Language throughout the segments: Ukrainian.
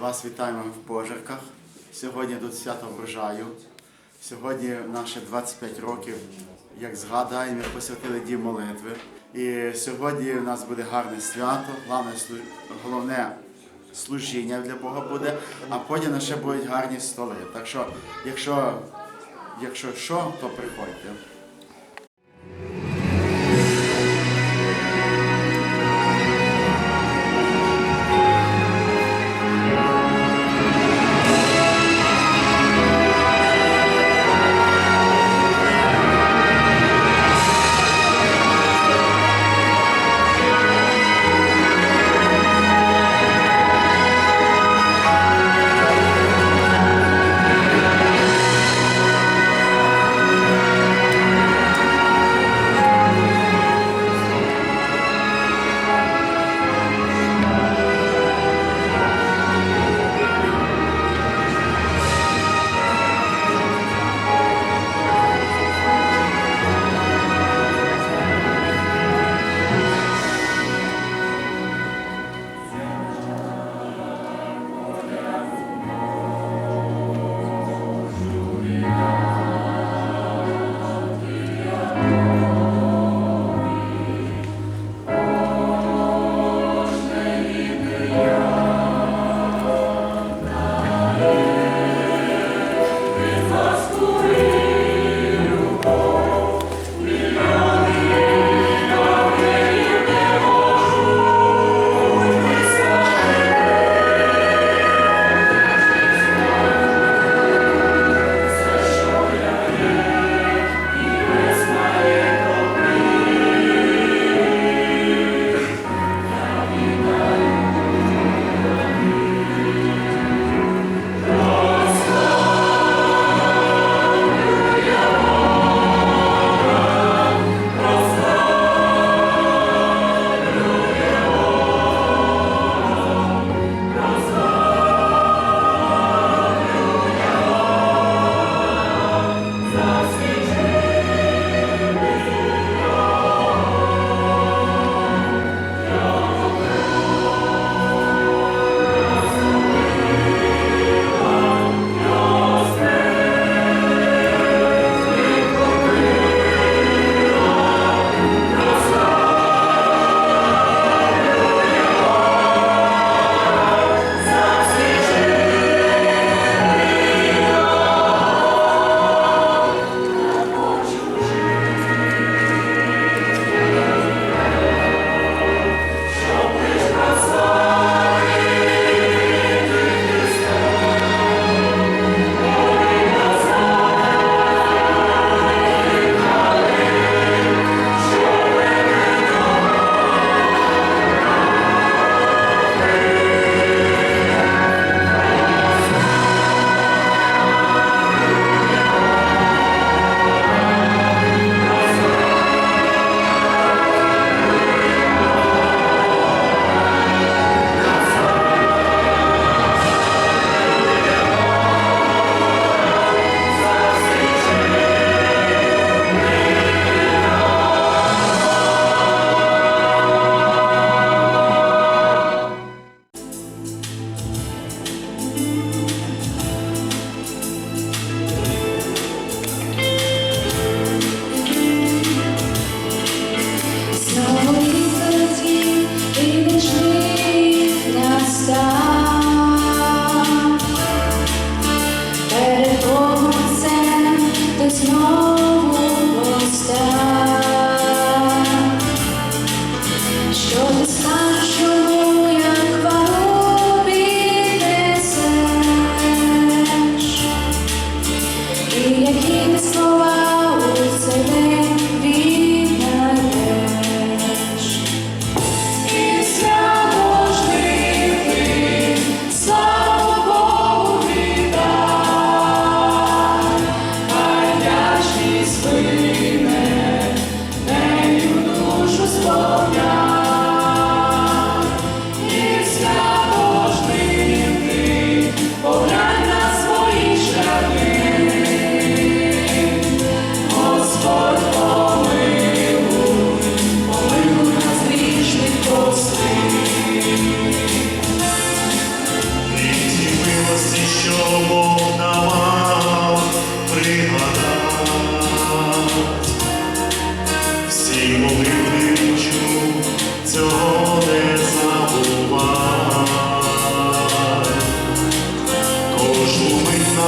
Вас вітаємо в пожарках. Сьогодні тут свято врожаю. Сьогодні наше 25 років, як згадаємо, посвятили дім молитви. І сьогодні у нас буде гарне свято, головне, головне служіння для Бога буде, а потім ще будуть гарні столи. Так що, якщо, якщо що, то приходьте.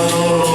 Oh.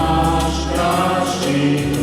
Наш кращий